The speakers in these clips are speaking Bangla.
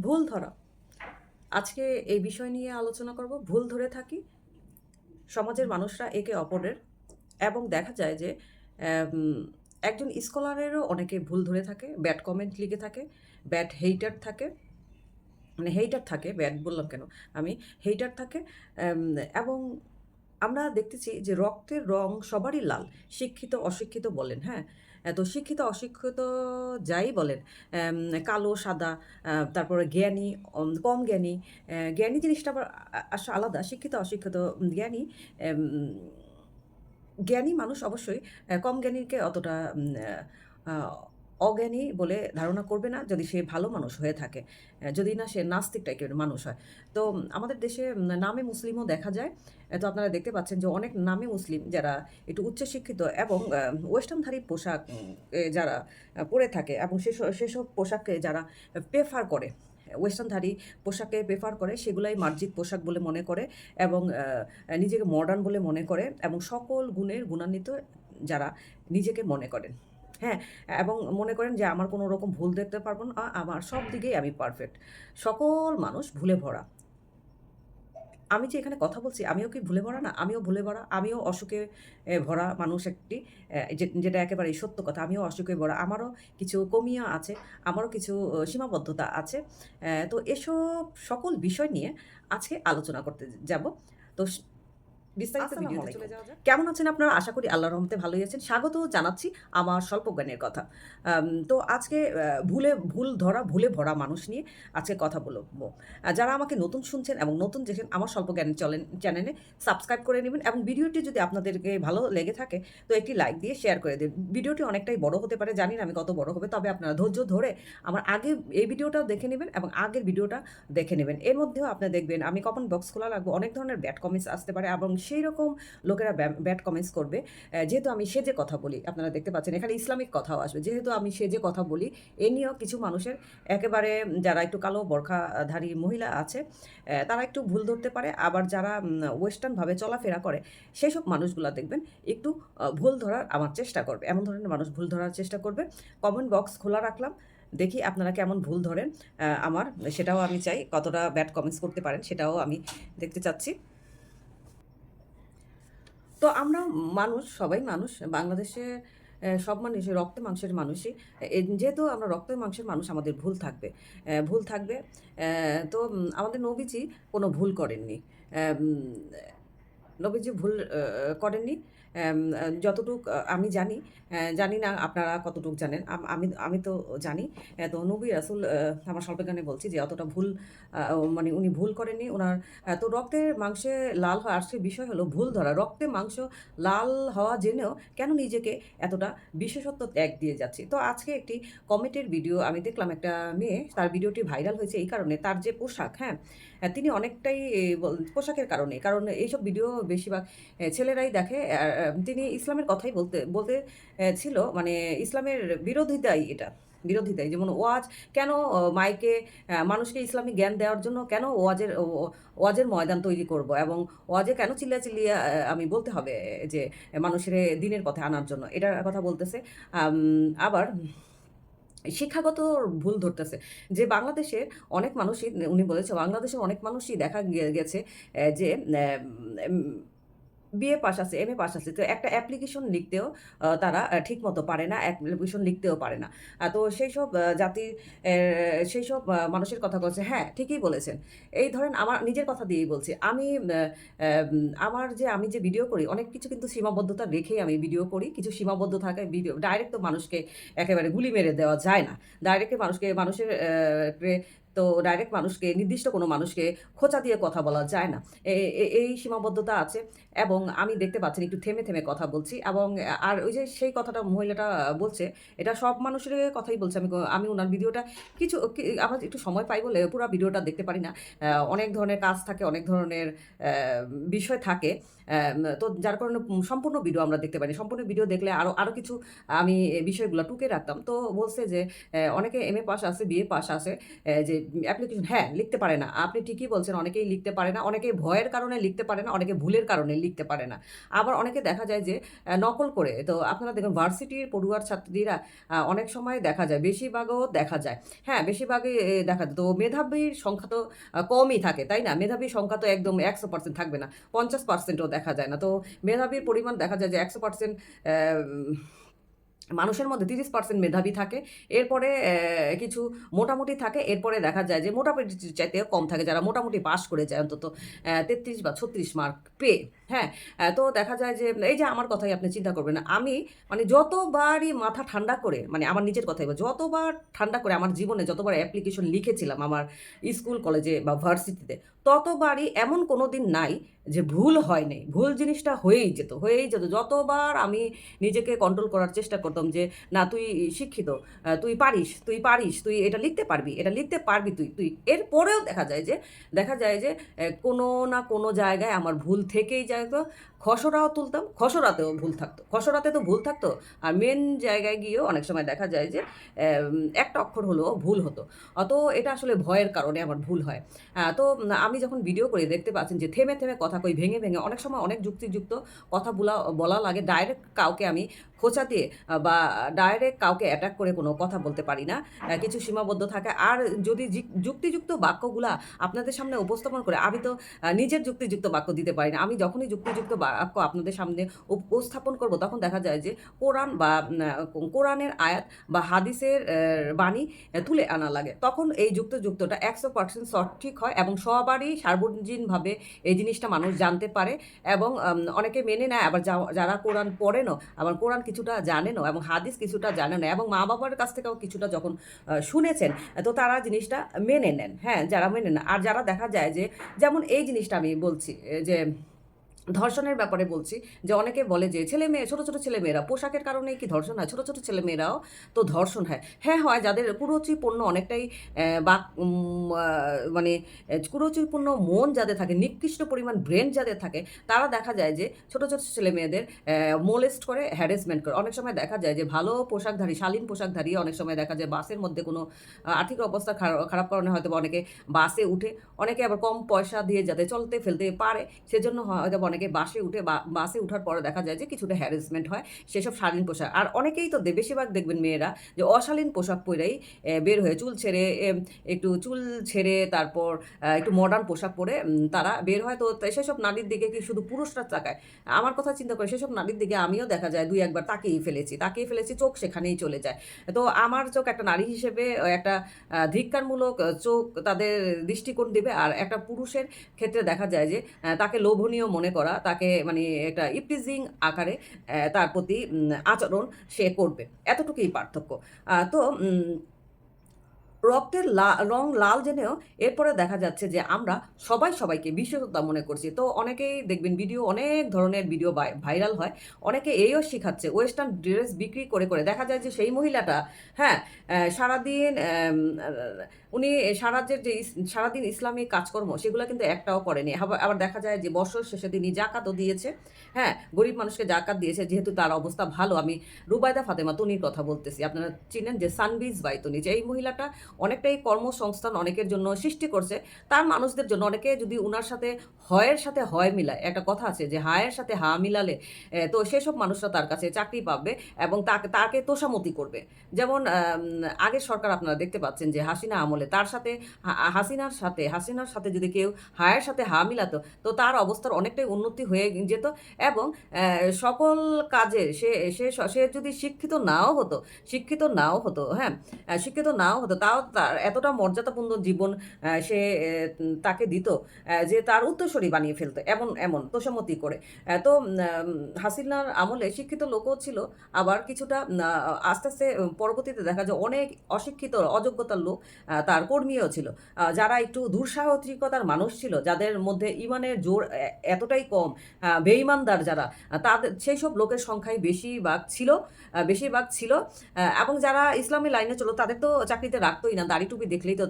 ভুল ধরা। আজকে এই বিষয় নিয়ে আলোচনা করব, ভুল ধরে থাকি। সমাজের মানুষরা একে অপরের এবং দেখা যায় যে একজন স্কলারেরও অনেকে ভুল ধরে থাকে, ব্যাড কমেন্ট লিখে থাকে, ব্যাড হেইটার থাকে মানে হেইটার থাকে, ব্যাড বললাম কেন? আমি হেইটার থাকে এবং আমরা দেখতেছি যে রক্তের রং সবারই লাল, শিক্ষিত, অশিক্ষিত বলেন হ্যাঁ? তো শিক্ষিত, অশিক্ষিত যাই বলেন কালো, সাদা তারপরে জ্ঞানী কম জ্ঞানী জ্ঞানী জিনিসটা আবার আলাদা, শিক্ষিত, অশিক্ষিত জ্ঞানী জ্ঞানী মানুষ অবশ্যই কম জ্ঞানীকে অতটা অজ্ঞানী বলে ধারণা করবে না যদি সে ভালো মানুষ হয়ে থাকে। যদি না সে নাস্তিক টাইপের মানুষ হয়। তো আমাদের দেশে নামে মুসলিমও দেখা যায়। তো আপনারা দেখতে পাচ্ছেন যে অনেক নামে মুসলিম যারা একটু উচ্চশিক্ষিত এবং ওয়েস্টার্নধারী পোশাক যারা পরে থাকে এবং সেসব সেসব পোশাককে যারা প্রেফার করে, ওয়েস্টার্নধারী পোশাকে প্রেফার করে, সেগুলাই মার্জিত পোশাক বলে মনে করে এবং নিজেকে মডার্ন বলে মনে করে এবং সকল গুণের গুণান্বিত যারা নিজেকে মনে করেন। হ্যাঁ এবং মনে করেন যে আমার কোনো রকম ভুল দেখতে পারব না আমার সব দিকেই আমি পারফেক্ট সকল মানুষ ভুলে ভরা। আমি যে এখানে কথা বলছি, আমিও কি ভুলে ভরা না? আমিও ভুলে ভরা, আমিও অসুখে ভরা মানুষ একটি যেটা একেবারে সত্য কথা, আমিও অসুখে ভরা। আমারও কিছু কমিয়া আছে, আমারও কিছু সীমাবদ্ধতা আছে তো এসব সকল বিষয় নিয়ে আজকে আলোচনা করতে যাব। তো বিস্তারিত ভিডিওতে চলে যাওয়া যাক কেমন আছেন আপনারা? আশা করি আল্লাহর রহমতে ভালোই আছেন। স্বাগত জানাচ্ছি আমার স্বল্প জ্ঞানের কথা তো আজকে ভুলে ভুল ধরা ভুলে ভরা মানুষ নিয়ে আজকে কথা বলব। যারা আমাকে নতুন শুনছেন এবং নতুন দেখেন আমার স্বল্প জ্ঞানের চলেন চ্যানেলে সাবস্ক্রাইব করে নেবেন এবং ভিডিওটি যদি আপনাদেরকে ভালো লেগে থাকে তো একটি লাইক দিয়ে শেয়ার করে দিন ভিডিওটি অনেকটাই বড় হতে পারে জানি না আমি কত বড় হবে তবে আপনারা ধৈর্য ধরে আমার আগে এই ভিডিওটাও দেখে নেবেন এবং আগের ভিডিওটা দেখে নেবেন। এর মধ্যেও আপনি দেখবেন আমি কখন বক্স খোলা লাগবো অনেক ধরনের ব্যাড কমেন্টস আসতে পারে এবং সেই রকম লোকেরা ব্যাড কমেন্টস করবে। যেহেতু আমি সেজে কথা বলি, আপনারা দেখতে পাচ্ছেন এখানে ইসলামিক কথাও আসবে। যেহেতু আমি সেজে কথা বলি, এ নিয়েও কিছু মানুষের একেবারে যারা একটু কালো বরখাধারী মহিলা আছে তারা একটু ভুল ধরতে পারে। আবার যারা ওয়েস্টার্নভাবে চলাফেরা করে সেই সব মানুষগুলো দেখবেন একটু ভুল ধরার আমার চেষ্টা করবে। এমন ধরনের মানুষ ভুল ধরার চেষ্টা করবে। কমেন্ট বক্স খোলা রাখলাম, দেখি আপনারা কেমন ভুল ধরেন। আমার, সেটাও আমি চাই কতটা ব্যাড কমেন্টস করতে পারেন, সেটাও আমি দেখতে চাচ্ছি। তো আমরা মানুষ, সবাই মানুষ, বাংলাদেশে সব মানুষই রক্ত মাংসের মানুষই। যেহেতু আমরা রক্ত মাংসের মানুষ, আমাদের ভুল থাকবে। ভুল থাকবে তো আমাদের নবীজি কোনো ভুল করেননি। নবীজি ভুল করেননি। যতটুক আমি জানি জানি না আপনারা কতটুক জানেন। আমি আমি তো জানি তো নবী রাসুল আমার স্বল্পজ্ঞানে বলছি যে অতটা ভুল মানে উনি ভুল করেননি। ওনার তো রক্তের মাংসে লাল হওয়া আর সে বিষয় হলো ভুল ধরা। রক্তে মাংস লাল হওয়া জেনেও কেন নিজেকে এতটা বিশেষত্ব ত্যাগ দিয়ে যাচ্ছি? তো আজকে একটি কমেন্টের ভিডিও আমি দেখলাম একটা মেয়ে, তার ভিডিওটি ভাইরাল হয়েছে এই কারণে, তার যে পোশাক হ্যাঁ তিনি অনেকটাই পোশাকের কারণে, কারণ এইসব ভিডিও বেশিরভাগ ছেলেরাই দেখে তিনি ইসলামের কথাই বলতে বলতে ছিল মানে ইসলামের বিরোধিতাই এটা, বিরোধিতাই। যেমন ওয়াজ, কেন মাইকে মানুষকে ইসলামী জ্ঞান দেওয়ার জন্য কেন ওয়াজের ওয়াজের ময়দান তৈরি করব এবং ওয়াজে কেন চিল্লা চিল্লিয়া আমি বলতে হবে যে মানুষের দিনের পথে আনার জন্য। এটার কথা বলতেছে। আবার শিক্ষাগত ভুল ধরতেছে। যে বাংলাদেশের অনেক মানুষই, উনি বলেছে, বাংলাদেশের অনেক মানুষই দেখা গেছে যে বিএ পাস আছে এম এ পাস আছে, তো একটা অ্যাপ্লিকেশন লিখতেও তারা ঠিক মতো পারে না অ্যাপ্লিকেশন লিখতেও পারে না। তো সেই সব জাতির সেই সব মানুষের কথা বলছে হ্যাঁ ঠিকই বলেছেন। এই ধরেন আমার, নিজের কথা দিয়েই বলছি, আমি আমার যে আমি যে ভিডিও করি, অনেক কিছু কিন্তু সীমাবদ্ধতা রেখেই আমি ভিডিও করি, কিছু সীমাবদ্ধ থাকে ভিডিও ডাইরেক্ট তো মানুষকে একেবারে গুলি মেরে দেওয়া যায় না। ডাইরেক্ট মানুষকে, মানুষের তো ডাইরেক্ট মানুষকে, নির্দিষ্ট কোনো মানুষকে খোঁচা দিয়ে কথা বলা যায় না। এই সীমাবদ্ধতা আছে এবং আমি দেখতে পাচ্ছেন একটু থেমে থেমে কথা বলছি এবং, আর ওই যে সেই কথাটা মহিলাটা বলছে, এটা সব মানুষের কথাই বলছে। আমি আমি ওনার ভিডিওটা কিছু আমার একটু সময় পাই বলে পুরো ভিডিওটা দেখতে পারি না। অনেক ধরনের কাজ থাকে, অনেক ধরনের বিষয় থাকে। তো যার কারণে সম্পূর্ণ ভিডিও আমরা দেখতে পারি সম্পূর্ণ ভিডিও দেখলে আরও আরও কিছু আমি বিষয়গুলো টুকে রাখতাম। তো বলছে যে অনেকে এম এ পাস আছে বিএ পাস আছে যে অ্যাপ্লিকেশন হ্যাঁ লিখতে পারে না। আপনি ঠিকই বলছেন, অনেকেই লিখতে পারে না অনেকেই ভয়ের কারণে লিখতে পারে না, অনেকে ভুলের কারণে লিখতে পারে না। আবার অনেকে দেখা যায় যে নকল করে। তো আপনারা দেখুন ভার্সিটির পড়ুয়ার ছাত্রীরা অনেক সময় দেখা যায়, বেশিরভাগও দেখা যায়। হ্যাঁ বেশিরভাগই দেখা যায়। তো মেধাবীর সংখ্যা তো কমই থাকে, তাই না? মেধাবীর সংখ্যা তো একদম একশো পার্সেন্ট থাকবে না, পঞ্চাশ পার্সেন্টও দেখা যায় না। তো মেধাবীর পরিমাণ দেখা যায় যে, একশো পার্সেন্ট মানুষের মধ্যে তিরিশ পার্সেন্ট মেধাবী থাকে, এরপরে কিছু মোটামুটি থাকে, এরপরে দেখা যায় যে মোটামুটি চাইতে কম থাকে যারা মোটামুটি পাস করে যায় অন্তত তেত্রিশ বা ছত্রিশ মার্ক পেয়ে। হ্যাঁ তো দেখা যায় যে, এই যে আমার কথাই আপনি চিন্তা করবেন আমি মানে যতবারই মাথা ঠান্ডা করে মানে আমার নিজের কথাই যতবার ঠান্ডা করে আমার জীবনে যতবার অ্যাপ্লিকেশন লিখেছিলাম আমার স্কুল, কলেজে বা ভার্সিটিতে, ততবারই এমন কোনো দিন নাই যে ভুল হয় নাই। ভুল জিনিসটা হয়েই যেত হয়েই যেত। যতবার আমি নিজেকে কন্ট্রোল করার চেষ্টা করতাম যে, না, তুই শিক্ষিত তুই পারিস তুই পারিস, তুই এটা লিখতে পারবি, এটা লিখতে পারবি তুই তুই। এরপরেও দেখা যায় যে, দেখা যায় যে কোনো না কোনো জায়গায় আমার ভুল থেকেই যাইতো। খসড়াও তুলতাম খসড়াতেও ভুল থাকতো। খসড়াতে তো ভুল থাকতো আর মেন জায়গায় গিয়েও অনেক সময় দেখা যায় যে একটা অক্ষর হলেও ভুল হতো। অত এটা আসলে ভয়ের কারণে আমার ভুল হয়। আহ, তো আমি যখন ভিডিও করে দেখতে পাচ্ছেন যে থেমে থেমে কথা কই ভেঙে ভেঙে অনেক সময় অনেক যুক্তিযুক্ত কথা বলা বলা লাগে। ডাইরেক্ট কাউকে আমি খোঁচা দিয়ে বা ডাইরেক্ট কাউকে অ্যাটাক করে কোনো কথা বলতে পারি না। কিছু সীমাবদ্ধ থাকে। আর যদি যুক্তিযুক্ত বাক্যগুলা আপনাদের সামনে উপস্থাপন করে আমি তো নিজের যুক্তিযুক্ত বাক্য দিতে পারি না। আমি যখনই যুক্তিযুক্ত বাক্য আপনাদের সামনে উপস্থাপন করব। তখন দেখা যায় যে কোরআন বা কোরআনের আয়াত বা হাদিসের বাণী তুলে আনা লাগে। তখন এই যুক্তযুক্তটা একশো পার্সেন্ট সঠিক হয় এবং সবারই সার্বজনীনভাবে এই জিনিসটা মানুষ জানতে পারে এবং অনেকে মেনে নেয়। আবার যারা কোরআন পড়েনও, আবার কোরআন কিছুটা জানেনও এবং হাদিস কিছুটা জানে না এবং মা বাবার কাছ থেকেও কিছুটা যখন শুনেছেন, তো তারা জিনিসটা মেনে নেন। হ্যাঁ যারা মেনে নেন। আর যারা দেখা যায় যে, যেমন এই জিনিসটা আমি বলছি যে ধর্ষণের ব্যাপারে বলছি, যে অনেকে বলে যে ছেলে মেয়ে, ছোটো ছোটো ছেলে মেয়েরা, পোশাকের কারণে কি ধর্ষণ হয়? ছোটো ছোটো ছেলে মেয়েরাও তো ধর্ষণ হয়। হ্যাঁ হয় যাদের কুরুচিপূর্ণ অনেকটাই বা মানে কুরুচিপূর্ণ মন যাদের থাকে, নিকৃষ্ট পরিমাণ ব্রেন যাদের থাকে, তারা দেখা যায় যে ছোটো ছোটো ছেলে মেয়েদের মোলেস্ট করে হ্যারাসমেন্ট করে। অনেক সময় দেখা যায় যে ভালো পোশাকধারী, শালীন পোশাকধারী অনেক সময় দেখা যায় বাসের মধ্যে কোনো আর্থিক অবস্থা খারাপ কারণে হয়তো অনেকে বাসে উঠে, অনেকে আবার কম পয়সা দিয়ে যাতে চলতে ফেলতে পারে, সেজন্য হয়তো অনেকে বাসে উঠে বাসে উঠার পরে দেখা যায় যে কিছুটা হ্যারাসমেন্ট হয়, সেসব শালীন পোশাক। আর অনেকেই তো বেশিরভাগ দেখবেন মেয়েরা যে অশালীন পোশাক পরেই বের হয়ে চুল ছেড়ে একটু চুল ছেড়ে তারপর একটু মডার্ন পোশাক পরে তারা বের হয়। তো সেসব নারীর দিকে কি শুধু পুরুষরা তাকায়? আমার কথা চিন্তা করে সেসব নারীর দিকে আমিও দেখা যায় দুই একবার তাকিয়ে ফেলেছি। তাকিয়ে ফেলেছি, চোখ সেখানেই চলে যায়। তো আমার চোখ একটা নারী হিসেবে একটা ধিক্কারমূলক চোখ তাদের দৃষ্টিকোণ দিবে। আর একটা পুরুষের ক্ষেত্রে দেখা যায় যে তাকে লোভনীয় মনে করা তাকে মানে একটা ইপ্রিজিং আকারে তার প্রতি আচরণ সে করবে। এতটুকুই পার্থক্য। তো রক্তের রং লাল জেনেও এরপরে দেখা যাচ্ছে যে আমরা সবাই সবাইকে বিশেষতা মনে করছি। তো অনেকেই দেখবেন ভিডিও, অনেক ধরনের ভিডিও ভাইরাল হয়। অনেকে এইও শেখাচ্ছে। ওয়েস্টার্ন ড্রেস বিক্রি করে করে। দেখা যায় যে সেই মহিলাটা হ্যাঁ সারাদিন উনি সারাজ্যের যে সারাদিন ইসলামিক কাজকর্ম, সেগুলো কিন্তু একটাও করেনি। আবার আবার দেখা যায় যে বছর শেষে তিনি জাকাতও দিয়েছে। হ্যাঁ গরিব মানুষকে জাকাত দিয়েছে। যেহেতু তার অবস্থা ভালো, আমি রুবায়দা ফাতেমা তনির কথা বলতেছি। আপনারা চিনেন যে সানবিজ বাই তনি, যে এই মহিলাটা অনেকটাই কর্মসংস্থান অনেকের জন্য সৃষ্টি করছে। তার মানুষদের জন্য অনেকে যদি উনার সাথে হয়ের সাথে হয় মিলায়, একটা কথা আছে যে হায়ের সাথে হা মিলালে তো সেসব মানুষরা তার কাছে চাকরি পাবে এবং তাকে তাকে তোষামতি করবে। যেমন আগের সরকার আপনারা দেখতে পাচ্ছেন যে হাসিনা আমলে তার সাথে হাসিনার সাথে হাসিনার সাথে যদি কেউ হায়ের সাথে হা মিলাতো, তো তার অবস্থার অনেকটাই উন্নতি হয়ে যেত এবং সকল কাজে সে সে সে যদি শিক্ষিত নাও হতো, শিক্ষিত নাও হতো হ্যাঁ শিক্ষিত নাও হতো, তাও তার এতটা মর্যাদাপূর্ণ জীবন সে তাকে দিত যে তার উত্তরসূরি বানিয়ে ফেলতো এমন এমন তোষামতি করে। তো হাসিনার আমলে শিক্ষিত লোকও ছিল আবার কিছুটা আস্তে আস্তে পরবর্তীতে দেখা যায় অনেক অশিক্ষিত অযোগ্যতার লোক তার কর্মীও ছিল। যারা একটু দুঃসাহসিকতার মানুষ ছিল যাদের মধ্যে ইমানের জোর এতটাই কম আহ, বেঈমানদার যারা তাদের সেই সব লোকের সংখ্যাই বেশিরভাগ ছিল বেশিরভাগ ছিল এবং যারা ইসলামী লাইনে চলো তাদের তো চাকরিতে রাখতোই করি না দাড়ি টুপি দেখলেই তো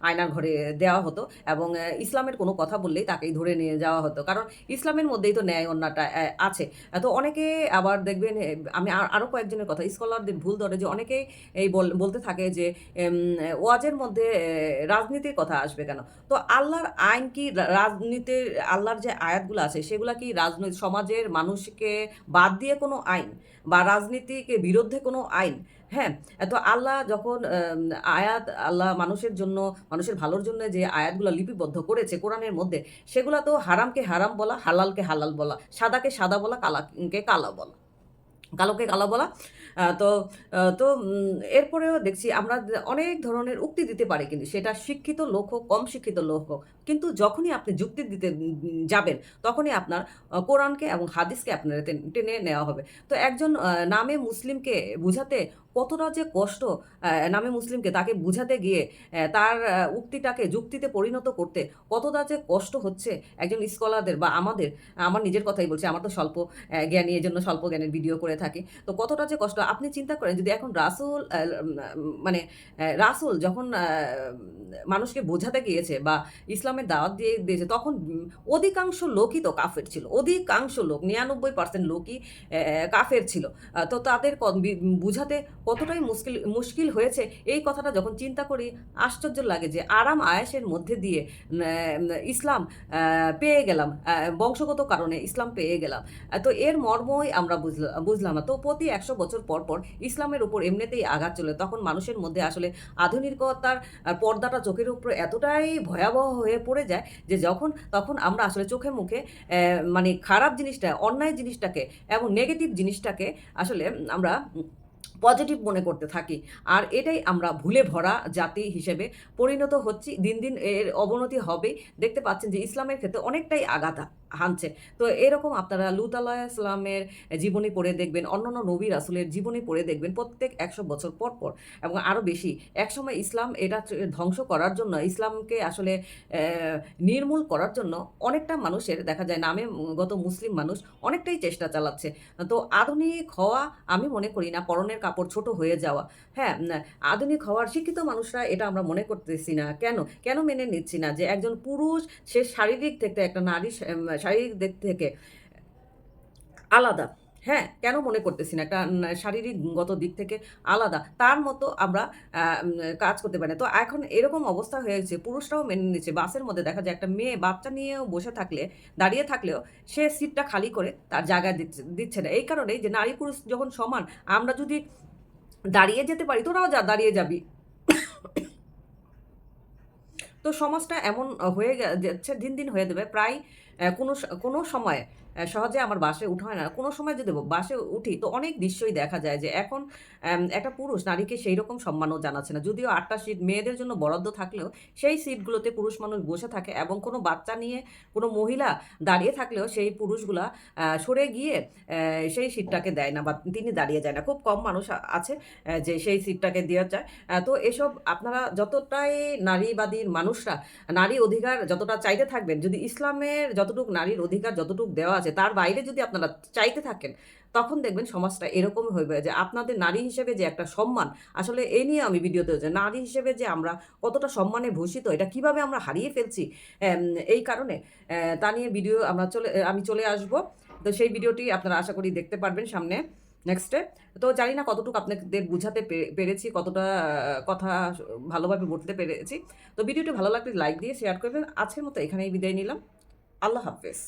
আয়নার ঘরে দেওয়া হতো এবং ইসলামের কোনো কথা বললেই তাকেই ধরে নিয়ে যাওয়া হতো। কারণ ইসলামের মধ্যেই তো ন্যায় অন্যটা আছে। তো অনেকে আবার দেখবেন আমি আর- আরও কয়েকজনের কথা, স্কলারদের ভুল ধরে যে অনেকেই এই বল- বলতে থাকে যে ওয়াজের মধ্যে রাজনীতির কথা আসবে কেন? তো আল্লাহর আইন কি রাজনীতির, আল্লাহর যে আয়াতগুলো আছে, সেগুলা কি রাজনৈতিক সমাজের মানুষকে বাদ দিয়ে কোনো আইন? বা রাজনীতিকে বিরুদ্ধে কোনো আইন? হ্যাঁ তো আল্লাহ যখন আয়াত আল্লাহ মানুষের জন্য, মানুষের ভালোর জন্য যে আয়াতগুলো লিপিবদ্ধ করেছে কোরআনের মধ্যে, সেগুলো তো হারামকে হারাম বলা, হালালকে হালাল বলা, সাদাকে সাদা বলা, কালাকে কালা বলা, কালোকে কালো বলা তো তো এরপরেও দেখছি আমরা অনেক ধরনের উক্তি দিতে পারি কিন্তু সেটা শিক্ষিত লোক হোক, কম শিক্ষিত লোক হোক, কিন্তু যখনই আপনি যুক্তি দিতে যাবেন, তখনই আপনার কোরআনকে এবং হাদিসকে আপনার টেনে নেওয়া হবে। তো একজন নামে মুসলিমকে বুঝাতে কতটা যে কষ্ট নামে মুসলিমকে তাকে বুঝাতে গিয়ে তার উক্তিটাকে যুক্তিতে পরিণত করতে কতটা যে কষ্ট হচ্ছে একজন স্কলারদের বা আমাদের, আমার নিজের কথাই বলছি, আমার তো স্বল্প জ্ঞানী এই জন্য স্বল্প জ্ঞানের ভিডিও করে থাকি। তো কতটা যে কষ্ট, আপনি চিন্তা করেন যদি এখন রাসুল মানে রাসুল যখন মানুষকে বোঝাতে গিয়েছে বা ইসলামের দাওয়াত দিয়ে দিয়েছে, তখন অধিকাংশ লোকই তো কাফের ছিল। অধিকাংশ লোক, নিরানব্বই পার্সেন্ট লোকই কাফের ছিল। তো তাদের বুঝাতে কতটাই মুশকিল মুশকিল হয়েছে, এই কথাটা যখন চিন্তা করি, আশ্চর্য লাগে যে আরাম আয়াসের মধ্যে দিয়ে ইসলাম পেয়ে গেলাম বংশগত কারণে ইসলাম পেয়ে গেলাম। তো এর মর্মই আমরা বুঝলাম বুঝলাম তো প্রতি একশো বছর পর পর ইসলামের উপর এমনিতেই আঘাত চলে, তখন মানুষের মধ্যে আসলে আধুনিকতার পর্দাটা চোখের উপরে এতটাই ভয়াবহ হয়ে পড়ে যায় যে যখন, তখন আমরা আসলে চোখে মুখে মানে খারাপ জিনিসটা, অন্যায় জিনিসটাকে এবং নেগেটিভ জিনিসটাকে আসলে আমরা পজিটিভ মনে করতে থাকি। আর এটাই আমরা ভুলে ভরা জাতি হিসেবে পরিণত হচ্ছি। দিন দিন এর অবনতি হবে। দেখতে পাচ্ছেন যে ইসলামের ক্ষেত্রে অনেকটাই আঘাত হানছে। তো এরকম আপনারা লুত আলাহ ইসলামের জীবনী পড়ে দেখবেন, অন্যান্য নবী রাসুলের জীবনী পড়ে দেখবেন প্রত্যেক একশো বছর পর পর এবং আরও বেশি। একসময় ইসলাম এটা ধ্বংস করার জন্য, ইসলামকে আসলে নির্মূল করার জন্য অনেকটা মানুষের, দেখা যায় নামে গত মুসলিম মানুষ অনেকটাই চেষ্টা চালাচ্ছে। তো আধুনিক হওয়া আমি মনে করি না পরনের কাপড় ছোট হয়ে যাওয়া। হ্যাঁ আধুনিক হওয়ার শিক্ষিত মানুষরা এটা আমরা মনে করতেছি না। কেন? কেন মেনে নিচ্ছি না যে একজন পুরুষ, সে শারীরিক থেকে একটা নারী শারীরিক দিক থেকে আলাদা। হ্যাঁ কেন মনে করতেছি না? একটা শারীরিকগত দিক থেকে আলাদা। তার মতো আমরা কাজ করতে পারি না। তো এখন এরকম অবস্থা হয়েছে, পুরুষরাও মেনে নিচ্ছে। বাসের মধ্যে দেখা যায় একটা মেয়ে বাচ্চা নিয়েও বসে থাকলে, দাঁড়িয়ে থাকলেও সে সিটটা খালি করে তার জায়গা দিচ্ছে না। এই কারণেই যে নারী পুরুষ যখন সমান, আমরা যদি দাঁড়িয়ে যেতে পারি, তোরাও যা, দাঁড়িয়ে যাবি। তো সমাজটা এমন হয়ে যাচ্ছে দিন দিন হয়ে যাবে। প্রায় কোনো কোনো সময় সহজে আমার বাসে উঠা হয় না। কোনো সময় যদি বাসে উঠি, তো অনেক দৃশ্যই দেখা যায় যে এখন একটা পুরুষ নারীকে সেই রকম সম্মানও জানাচ্ছে না। যদিও আটটা সিট মেয়েদের জন্য বরাদ্দ থাকলেও সেই সিটগুলোতে পুরুষ মানুষ বসে থাকে এবং কোনো বাচ্চা নিয়ে কোনো মহিলা দাঁড়িয়ে থাকলেও সেই পুরুষগুলা সরে গিয়ে সেই সিটটাকে দেয় না বা তিনি দাঁড়িয়ে যায় না। খুব কম মানুষ আছে যে সেই সিটটাকে দেওয়া যায় তো এসব আপনারা যতটাই নারীবাদী মানুষরা, নারী অধিকার যতটা চাইতে থাকবেন, যদি ইসলামের যতটুকু নারীর অধিকার যতটুকু দেওয়া আছে তার বাইরে যদি আপনারা চাইতে থাকেন, তখন দেখবেন সমাজটা এরকমই হয়ে যে আপনাদের নারী হিসেবে যে একটা সম্মান, আসলে এই নিয়ে আমি ভিডিওতে যে নারী হিসেবে যে আমরা কতটা সম্মানে ভূষিত, এটা কীভাবে আমরা হারিয়ে ফেলছি এই কারণে তা নিয়ে ভিডিও আমরা চলে আমি চলে আসব। তো সেই ভিডিওটি আপনারা আশা করি দেখতে পারবেন সামনে নেক্সটে তো জানি না কতটুকু আপনাদের বুঝাতে পেরেছি, কতটা কথা ভালোভাবে বলতে পেরেছি। তো ভিডিওটি ভালো লাগলে লাইক দিয়ে শেয়ার করবেন। আজকের মতো এখানেই বিদায় নিলাম। আল্লাহ হাফেজ।